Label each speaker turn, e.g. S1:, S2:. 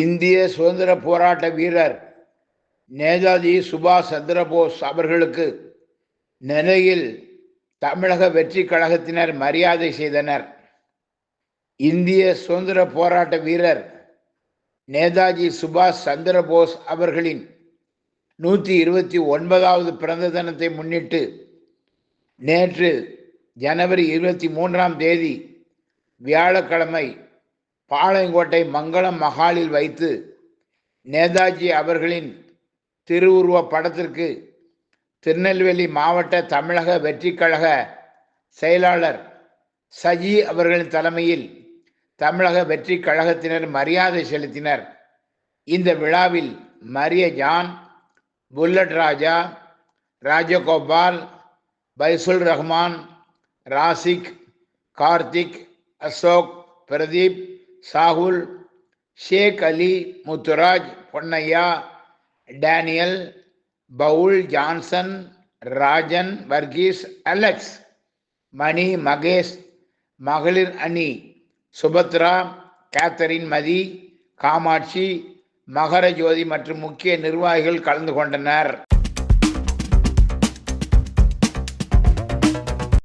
S1: இந்திய சுதந்திர போராட்ட வீரர் நேதாஜி சுபாஷ் சந்திரபோஸ் அவர்களுக்கு நிலையில் தமிழக வெற்றி கழகத்தினர் மரியாதை செய்தனர். இந்திய சுதந்திர போராட்ட வீரர் நேதாஜி சுபாஷ் சந்திரபோஸ் அவர்களின் நூற்றி இருபத்தி ஒன்பதாவது பிறந்த தினத்தை முன்னிட்டு நேற்று ஜனவரி இருபத்தி மூன்றாம் தேதி வியாழக்கிழமை பாளையங்கோட்டை மங்களம் மகாலில் வைத்து நேதாஜி அவர்களின் திருவுருவ படத்திற்கு திருநெல்வேலி மாவட்ட தமிழக வெற்றிக்கழக செயலாளர் சஜி அவர்களின் தலைமையில் தமிழக வெற்றி கழகத்தினர் மரியாதை செலுத்தினர். இந்த விழாவில் Maria John bullet Raja Rajagopal Faisul Rahman Rasik Karthik Ashok Pradeep Sahul Sheikh Ali Muthuraj Ponnaiya Daniel Paul Johnson Rajan Varghese Alex Mani Mahesh மகளிர் அணி சுபத்ரா கேத்தரின் மதி காமாட்சி மகரஜோதி மற்றும் முக்கிய நிர்வாகிகள் கலந்து கொண்டனர்.